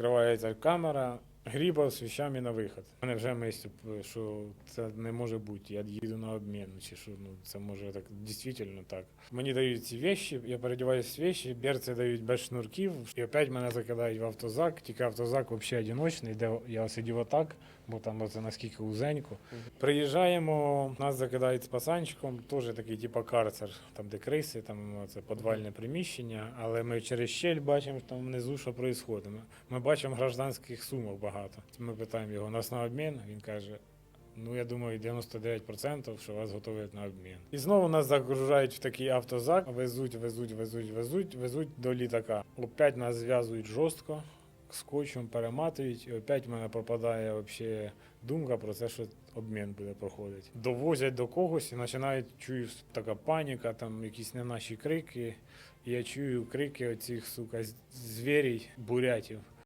відкривається камера, Грібов з вещами на виход. У мене вже мислю, що це не може бути. Я їду на обмін, чи що ну це може так дійсно так. Мені дають ці вещі, я передіваюся в ці вещі, берці дають без шнурків, і опять мене закидають в автозак. Тільки автозак взагалі одиночний, де я сидів отак, бо там оце наскільки узенько. Приїжджаємо, нас закидають з пасанчиком, теж такий, типу, карцер, там де криси, там це підвальне приміщення, але ми через щель бачимо що там внизу, що відбувається. Ми бачимо гражданських сумок багато. Ми питаємо його, нас на обмін, він каже. Ну, я думаю, 99%, що вас готують на обмін. І знову нас загружають в такий автозак, везуть, везуть, везуть, везуть, везуть до літака. Опять нас зв'язують жорстко, скотчем перематують, і опять в мене пропадає вообще думка про те, що обмін буде проходити. Довозять до когось і починають чую така паніка, там якісь не наші крики. І я чую крики оцих, сука, звірів, бурятів.